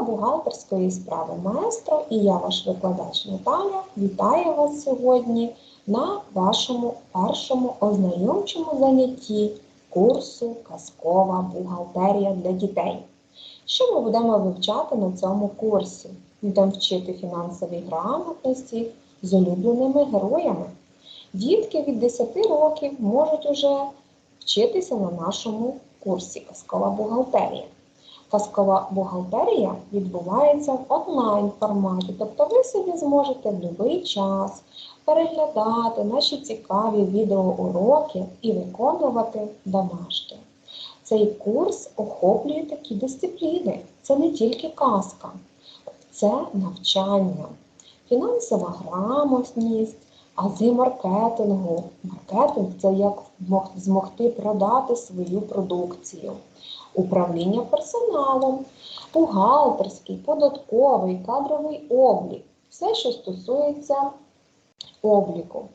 бухгалтерської справи маестро і я, ваш викладач Наталя, вітаю вас сьогодні на вашому першому ознайомчому занятті курсу Казкова бухгалтерія для дітей. Що ми будемо вивчати на цьому курсі? Будемо вчити фінансові грамотності з улюбленими героями. Дітки від 10 років можуть уже вчитися на нашому курсі Казкова бухгалтерія. Казкова бухгалтерія відбувається в онлайн форматі, тобто ви собі зможете в будь-який час переглядати наші цікаві відеоуроки і виконувати домашки. Цей курс охоплює такі дисципліни. Це не тільки казка, це навчання, фінансова грамотність, ази маркетингу. Маркетинг це як змогти продати свою продукцію, управління персоналом, бухгалтерський, податковий, кадровий облік. Все, що стосується обліку.